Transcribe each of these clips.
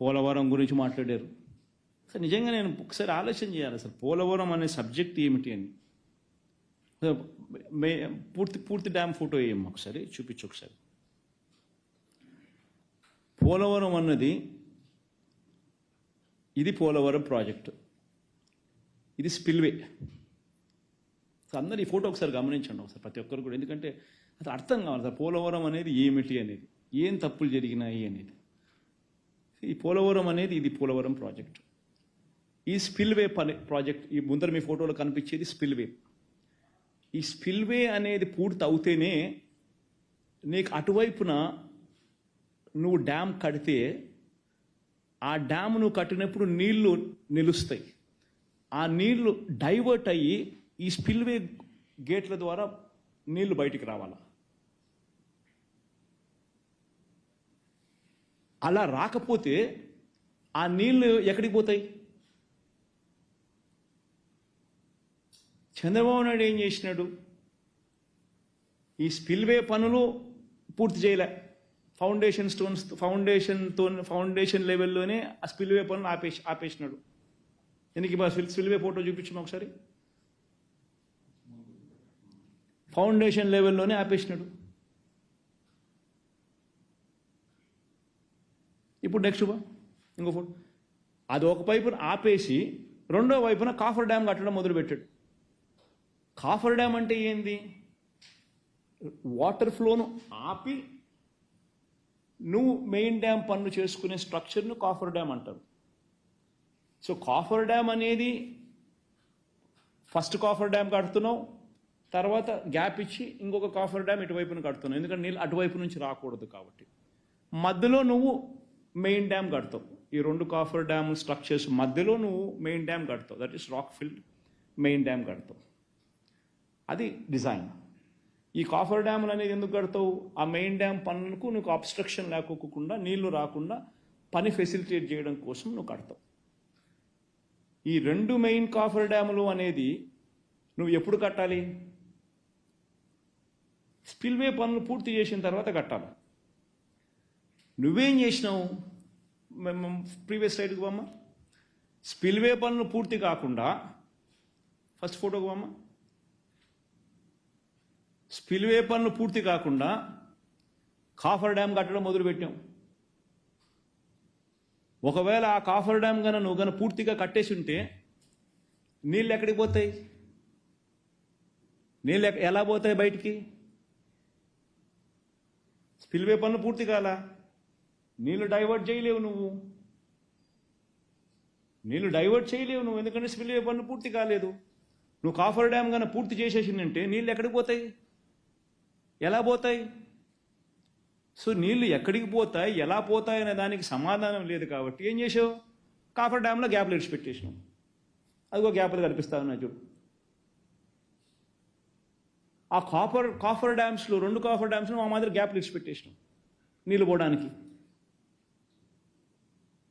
పోలవరం గురించి మాట్లాడారు. అసలు నిజంగా నేను ఒకసారి ఆలోచన చేయాలి అసలు పోలవరం అనే సబ్జెక్ట్ ఏమిటి అని. మే- పూర్తి పూర్తి డ్యామ్ ఫోటో ఏం ఒకసారి చూపించు ఒకసారి. పోలవరం అన్నది ఇది పోలవరం ప్రాజెక్టు. ఇది స్పిల్వే. అందరు ఈ ఫోటో ఒకసారి గమనించండి ఒకసారి ప్రతి ఒక్కరు కూడా. ఎందుకంటే అది అర్థం కావాలి సార్ పోలవరం అనేది ఏమిటి అనేది ఏం తప్పులు జరిగినాయి అనేది. ఈ పోలవరం అనేది ఇది పోలవరం ప్రాజెక్ట్. ఈ స్పిల్వే పని ప్రాజెక్ట్ ఈ ముందర మీ ఫోటోలో కనిపించేది స్పిల్వే. ఈ స్పిల్వే అనేది పూర్తి అవుతేనే నీకు అటువైపున నువ్వు డ్యామ్ కడితే ఆ డ్యామ్ నువ్వు కట్టినప్పుడు నీళ్ళు నిలుస్తాయి. ఆ నీళ్ళు డైవర్ట్ అయ్యి ఈ స్పిల్వే గేట్ల ద్వారా నీళ్ళు బయటికి రావాలా? అలా రాకపోతే ఆ నీళ్ళు ఎక్కడికి పోతాయి? చంద్రబాబు నాయుడు ఏం చేసినాడు? ఈ స్పిల్వే పనులు పూర్తి చేయలే. ఫౌండేషన్ స్టోన్స్ ఫౌండేషన్తో ఫౌండేషన్ లెవెల్లోనే ఆ స్పిల్వే పనులు ఆపేసి ఆపేసినాడు. ఎందుకు మా స్పిల్ స్పిల్వే ఫోటో చూపించిన ఒకసారి? ఫౌండేషన్ లెవెల్లోనే ఆపేసినాడు. ఇప్పుడు నెక్స్ట్ బా ఇంకో ఫోటో అది ఒక వైపున ఆపేసి రెండో వైపున కాఫర్ డ్యామ్ కట్టడం మొదలుపెట్టాడు. కాఫర్ డ్యామ్ అంటే ఏంది? వాటర్ ఫ్లోను ఆపి నువ్వు మెయిన్ డ్యామ్ పనులు చేసుకునే స్ట్రక్చర్ను కాఫర్ డ్యామ్ అంటారు. సో కాఫర్ డ్యామ్ అనేది ఫస్ట్ కాఫర్ డ్యామ్ కడుతున్నావు తర్వాత గ్యాప్ ఇచ్చి ఇంకొక కాఫర్ డ్యామ్ ఇటువైపున కడుతున్నావు. ఎందుకంటే నీళ్ళు అటువైపు నుంచి రాకూడదు కాబట్టి. మధ్యలో నువ్వు మెయిన్ డ్యామ్ కడతావు. ఈ రెండు కాఫర్ డ్యామ్ స్ట్రక్చర్స్ మధ్యలో నువ్వు main dam కడతావు. That is rock filled main dam కడతావు. అది డిజైన్ ఈ కాఫర్ డ్యాములు అనేది ఎందుకు కడతావు? ఆ మెయిన్ డ్యామ్ పనులకు నీకు అబ్స్ట్రక్షన్ లేకోకుండా నీళ్ళు రాకుండా పని ఫెసిలిటేట్ చేయడం కోసం నువ్వు కడతావు. ఈ రెండు మెయిన్ కాఫర్ డ్యాములు అనేది నువ్వు ఎప్పుడు కట్టాలి? స్పిల్వే పనులు పూర్తి చేసిన తర్వాత కట్టాలి. నువ్వేం చేసినావు? ప్రీవియస్ సైడ్కి పోమ్మా. స్పిల్వే పనులు పూర్తి కాకుండా ఫస్ట్ ఫోటోకి పోమ్మా. స్పిల్వే పనులు పూర్తి కాకుండా కాఫర్ డ్యామ్ కట్టడం మొదలుపెట్టాం. ఒకవేళ ఆ కాఫర్ డ్యామ్ కన్నా నువ్వు కన్నా పూర్తిగా కట్టేసి ఉంటే నీళ్ళు ఎక్కడికి పోతాయి? నీళ్ళు ఎక్క- ఎలా పోతాయి బయటికి? స్పిల్వే పనులు పూర్తి కాలా? నీళ్ళు డైవర్ట్ చేయలేవు నువ్వు. నీళ్ళు డైవర్ట్ చేయలేవు నువ్వు ఎందుకంటే స్పిల్వే పనులు పూర్తి కాలేదు. నువ్వు కాఫర్ డ్యామ్ కన్నా పూర్తి చేసేసిందంటే నీళ్ళు ఎక్కడికి పోతాయి? ఎలా పోతాయి? సో నీళ్ళు ఎక్కడికి పోతాయి ఎలా పోతాయి అనే దానికి సమాధానం లేదు కాబట్టి ఏం చేసావు? కాఫర్ డ్యామ్లో గ్యాప్లు ఇడిచిపెట్టేసినావు అదిగో గ్యాప్లు కనిపిస్తా ఉన్నాయి చూడు. ఆ కాఫర్ కాఫర్ డ్యామ్స్లో రెండు కాఫర్ డ్యామ్స్లో మా మాదిరి గ్యాప్లు ఇడిచిపెట్టేసినాం నీళ్ళు పోవడానికి.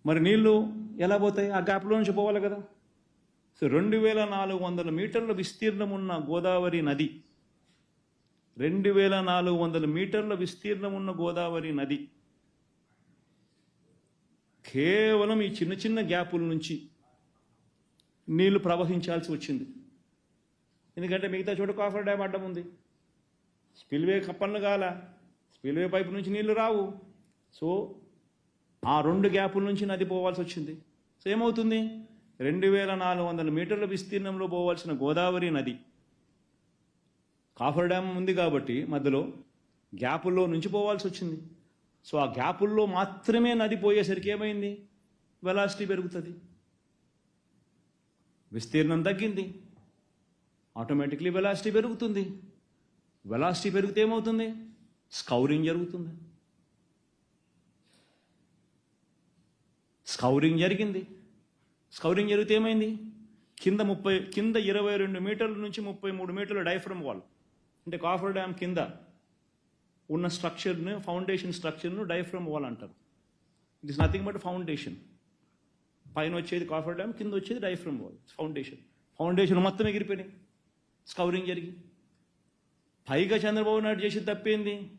మరి నీళ్ళు ఎలా పోతాయి? ఆ గ్యాప్లో నుంచి పోవాలి కదా. సో రెండు వేల నాలుగు వందల మీటర్ల విస్తీర్ణం ఉన్న గోదావరి నది రెండు వేల నాలుగు వందల మీటర్ల విస్తీర్ణం ఉన్న గోదావరి నది కేవలం ఈ చిన్న చిన్న గ్యాపుల నుంచి నీళ్ళు ప్రవహించాల్సి వచ్చింది. ఎందుకంటే మిగతా చోట కాఫర్ డ్యామ్ అడ్డం ఉంది. స్పిల్వే కప్పన్లు కాల స్పిల్వే పైపు నుంచి నీళ్ళు రావు. సో ఆ రెండు గ్యాపుల నుంచి నది పోవాల్సి వచ్చింది. సో ఏమవుతుంది? రెండు వేల నాలుగు వందల మీటర్ల విస్తీర్ణంలో పోవాల్సిన గోదావరి నది కాఫర్ డ్యామ్ ఉంది కాబట్టి మధ్యలో గ్యాపుల్లో నుంచి పోవాల్సి వచ్చింది. సో ఆ గ్యాపుల్లో మాత్రమే నది పోయేసరికి ఏమైంది? వెలాసిటీ పెరుగుతుంది. విస్తీర్ణం తగ్గింది. ఆటోమేటిక్లీ వెలాసిటీ పెరుగుతుంది. వెలాసిటీ పెరిగితే ఏమవుతుంది? స్కౌరింగ్ జరుగుతుంది. స్కౌరింగ్ జరిగింది. స్కౌరింగ్ జరిగితే ఏమైంది? కింద ముప్పై కింద ఇరవై రెండు మీటర్ల నుంచి ముప్పై మూడు మీటర్ల డైఫ్రమ్ వాల్ అంటే కాఫర్ డ్యామ్ కింద ఉన్న స్ట్రక్చర్ను ఫౌండేషన్ స్ట్రక్చర్ను డైఫ్రమ్ వాల్ అంటారు. It is nothing but foundation పైన వచ్చేది కాఫర్ డ్యామ్ కింద వచ్చేది డైఫ్రమ్ వాల్ ఫౌండేషన్. ఫౌండేషన్ మొత్తం ఎగిరిపోయినాయి. స్కౌరింగ్ జరిగి. పైగా చంద్రబాబు నాయుడు చేసి తప్పేంది?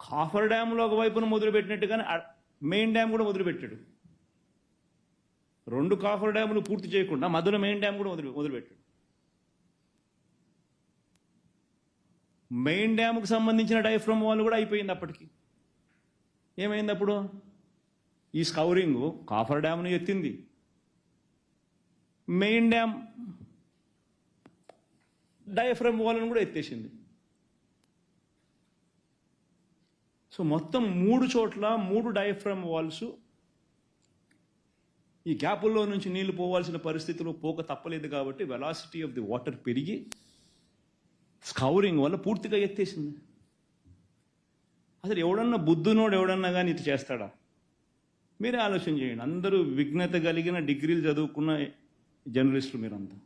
కాఫర్ డ్యామ్లో ఒకవైపున మొదలుపెట్టినట్టుగానే అ- మెయిన్ డ్యామ్ కూడా వదిలిపెట్టాడు. రెండు కాఫర్ డ్యాములు పూర్తి చేయకుండా మధ్యలో మెయిన్ డ్యామ్ కూడా వదిలి వదిలిపెట్టాడు. మెయిన్ డ్యామ్కు సంబంధించిన డైఫ్రమ్ వాల్ కూడా అయిపోయింది అప్పటికి. ఏమైంది అప్పుడు? ఈ స్కౌరింగ్ కాఫర్ డ్యామ్ను ఎత్తింది. మెయిన్ డ్యామ్ డైఫ్రమ్ వాళ్ళను కూడా ఎత్తేసింది. సో మొత్తం మూడు చోట్ల మూడు డయాఫ్రమ్ వాల్స్ ఈ గ్యాపుల్లో నుంచి నీళ్ళు పోవాల్సిన పరిస్థితిలో పోక తప్పలేదు కాబట్టి వెలాసిటీ ఆఫ్ ది వాటర్ పెరిగి స్కౌరింగ్ వల్ల పూర్తిగా ఎత్తేసింది. అసలు ఎవడన్నా బుద్ధునోడు ఎవడన్నా కానీ ఇది చేస్తాడా? మీరే ఆలోచన చేయండి. అందరూ విఘ్నత కలిగిన డిగ్రీలు చదువుకున్న జర్నలిస్టులు మీరంతా.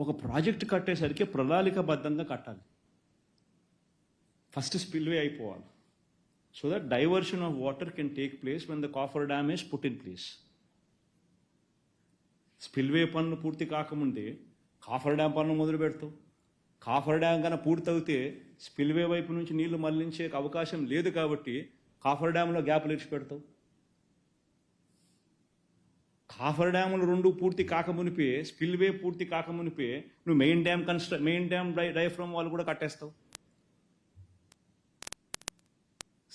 ఒక ప్రాజెక్ట్ కట్టేసరికి ప్రణాళికబద్ధంగా కట్టాలి. ఫస్ట్ స్పిల్వే అయిపోవాలి so that diversion of water can take place when the coffer dam is put in place spillway పనులు పూర్తి కాకముందే కాఫర్ డ్యామ్ పనులు మొదలు పెడతావు కాఫర్ డ్యామ్ కన్నా పూర్తి అవుతే స్పిల్వే వైపు నుంచి నీళ్ళు మళ్ళించే అవకాశం లేదు కాబట్టి కాఫర్ డ్యామ్లో గ్యాప్లు ఇచ్చి పెడతావు కాఫర్ డ్యాములు రెండు పూర్తి కాకమునిపే స్పిల్వే పూర్తి కాకమునిపే నువ్వు మెయిన్ డ్యామ్ కన్స్ట్ర మెయిన్ డ్యామ్ డై డైఫ్రమ్ వాళ్ళు కూడా కట్టేస్తావు.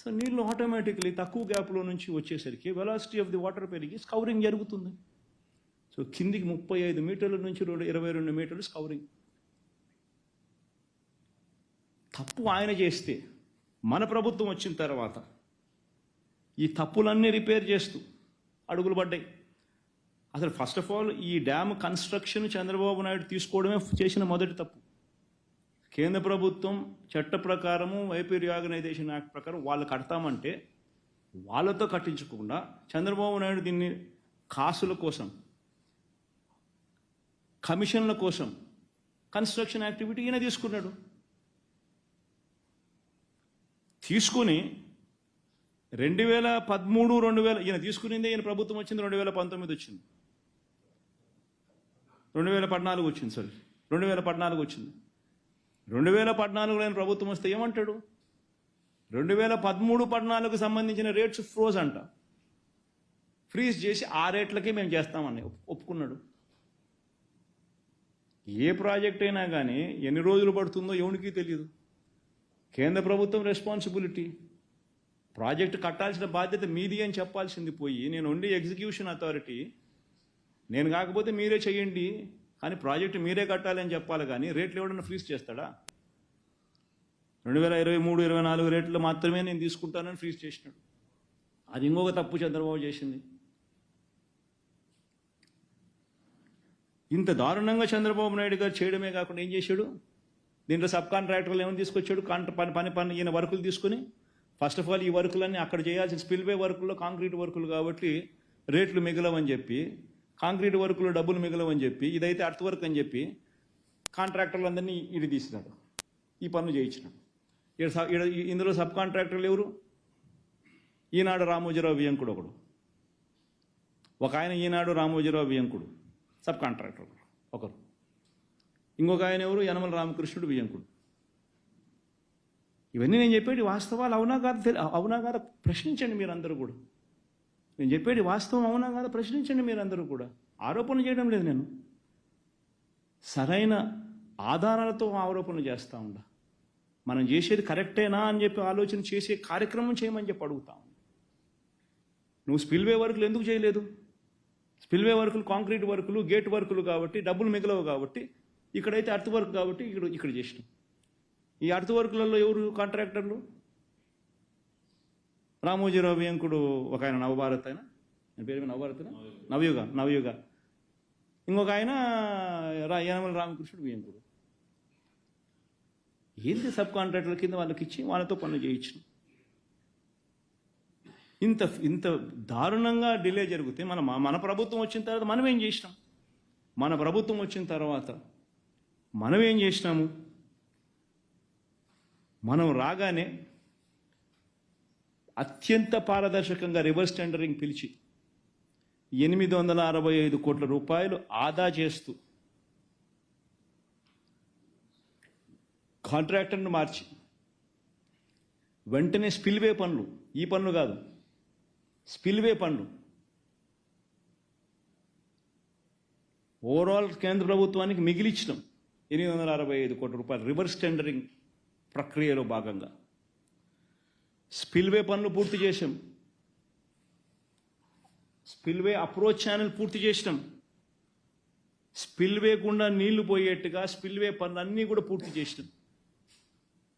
సో నీళ్ళు ఆటోమేటిక్లీ తక్కువ గ్యాప్లో నుంచి వచ్చేసరికి వెలాసిటీ ఆఫ్ ది వాటర్ పెరిగి స్కౌరింగ్ జరుగుతుంది. సో కిందికి ముప్పై ఐదు మీటర్ల నుంచి రెండు ఇరవై రెండు మీటర్లు స్కౌరింగ్ తప్పు ఆయన చేస్తే మన ప్రభుత్వం వచ్చిన తర్వాత ఈ తప్పులన్నీ రిపేర్ చేస్తూ అడుగులు పడ్డాయి. అసలు ఫస్ట్ ఆఫ్ ఆల్ ఈ డ్యామ్ కన్స్ట్రక్షన్ చంద్రబాబు నాయుడు తీసుకోవడమే చేసిన మొదటి తప్పు. కేంద్ర ప్రభుత్వం చట్ట ప్రకారము వైపీ రియాగనైజేషన్ యాక్ట్ ప్రకారం వాళ్ళు కడతామంటే వాళ్ళతో కట్టించకుండా చంద్రబాబు నాయుడు దీన్ని కాసుల కోసం కమిషన్ల కోసం కన్స్ట్రక్షన్ యాక్టివిటీ ఈయన తీసుకున్నాడు. తీసుకుని రెండు వేల పదమూడు రెండు వేల ఈయన తీసుకునిందే ఈయన ప్రభుత్వం వచ్చింది రెండు వేల పంతొమ్మిది వచ్చింది. రెండు వేల పద్నాలుగు వచ్చింది సారీ. రెండు వేల పద్నాలుగు వచ్చింది. రెండు వేల పద్నాలుగులో ఆయన ప్రభుత్వం వస్తే ఏమంటాడు? రెండు వేల పదమూడు పద్నాలుగుకు సంబంధించిన రేట్స్ ఫ్రోజ్ అంట. ఫ్రీజ్ చేసి ఆ రేట్లకే మేము చేస్తామని ఒప్పుకున్నాడు. ఏ ప్రాజెక్ట్ అయినా కానీ ఎన్ని రోజులు పడుతుందో ఎవనికి తెలియదు కేంద్ర ప్రభుత్వం రెస్పాన్సిబిలిటీ ప్రాజెక్ట్ కట్టాల్సిన బాధ్యత మీది అని చెప్పాల్సింది పోయి నేను ఉండే ఎగ్జిక్యూషన్ అథారిటీ నేను కాకపోతే మీరే చెయ్యండి కానీ ప్రాజెక్ట్ మీరే కట్టాలని చెప్పాలి కానీ రేట్లు ఎవడన్నా ఫ్రీజ్ చేస్తాడా? రెండు వేల ఇరవై మూడు ఇరవై నాలుగు రేట్లు మాత్రమే నేను తీసుకుంటానని ఫ్రీజ్ చేసినాడు. అది ఇంకొక తప్పు చంద్రబాబు చేసింది. ఇంత దారుణంగా చంద్రబాబు నాయుడు గారు చేయడమే కాకుండా ఏం చేశాడు? దీంట్లో సబ్ కాంట్రాక్టర్లు ఏమైనా తీసుకొచ్చాడు? కాంట్ర పని పని పని ఈయన వర్కులు తీసుకుని ఫస్ట్ ఆఫ్ ఆల్ ఈ వర్కులన్నీ అక్కడ చేయాల్సిన స్పిల్వే వర్కుల్లో కాంక్రీట్ వర్కులు కాబట్టి రేట్లు మిగలవని చెప్పి కాంక్రీట్ వర్క్లో డబ్బులు మిగలవని చెప్పి ఇదైతే అర్త్ వర్క్ అని చెప్పి కాంట్రాక్టర్లందరినీ ఇడి తీసినాడు. ఈ పనులు చేయించినాడు. ఈడ ఇందులో సబ్ కాంట్రాక్టర్లు ఎవరు? ఈనాడు రామోజీరావు వియంకుడు ఒకడు. ఒక ఆయన ఈనాడు రామోజీరావు వియంకుడు సబ్ కాంట్రాక్టర్ ఒకరు. ఇంకొక ఆయన ఎవరు? యనమల రామకృష్ణుడు వియంకుడు ఇవన్నీ నేను చెప్పేది వాస్తవాలు అవునా కాదు తెలి- అవునా కాదా? ప్రశ్నించండి మీరందరూ కూడా. నేను చెప్పేది వాస్తవం అవునా కాదా? ప్రశ్నించండి మీరందరూ కూడా. ఆరోపణ చేయడం లేదు నేను. సరైన ఆధారాలతో ఆరోపణలు చేస్తూ ఉండ. మనం చేసేది కరెక్టేనా అని చెప్పి ఆలోచన చేసే కార్యక్రమం చేయమని చెప్పి అడుగుతా నువ్వు స్పిల్వే వర్కులు ఎందుకు చేయలేదు? స్పిల్వే వర్కులు కాంక్రీట్ వర్కులు గేట్ వర్కులు కాబట్టి డబ్బులు మిగలవు కాబట్టి ఇక్కడైతే అర్త్ వర్క్ కాబట్టి ఇక్కడ ఇక్కడ చేసినాం. ఈ అర్త్ వర్కులలో ఎవరు కాంట్రాక్టర్లు? రామోజీరావు వెంకుడు ఒక ఆయన నవభారత్ ఆయన. పేరు నవభారత్ నవయుగ. నవయుగ ఇంకొక ఆయన రా యనమల రామకృష్ణుడు వెంకుడు. ఏంటి సబ్ కాంట్రాక్టర్ల కింద వాళ్ళకి ఇచ్చి వాళ్ళతో పనులు చేయించిన ఇంత ఇంత దారుణంగా డిలే జరిగితే మన మన ప్రభుత్వం వచ్చిన తర్వాత మనం ఏం చేసినాం? మన ప్రభుత్వం వచ్చిన తర్వాత మనం ఏం చేసినాము? మనం రాగానే అత్యంత పారదర్శకంగా రివర్స్ టెండరింగ్ పిలిచి ఎనిమిది వందల అరవై ఐదు కోట్ల రూపాయలు ఆదా చేస్తూ కాంట్రాక్టర్ను మార్చి వెంటనే స్పిల్వే పనులు ఈ పనులు కాదు స్పిల్వే పనులు. ఓవరాల్ కేంద్ర ప్రభుత్వానికి మిగిలిచ్చినాం ఎనిమిది వందల అరవై ఐదు కోట్ల రూపాయలు రివర్స్ టెండరింగ్ ప్రక్రియలో భాగంగా. స్పిల్వే పనులు పూర్తి చేసాం స్పిల్వే అప్రోచ్ ఛానల్ పూర్తి చేసినాం. స్పిల్వే గుండా నీళ్ళు పోయేట్టుగా స్పిల్వే పనులు అన్నీ కూడా పూర్తి చేసినాం.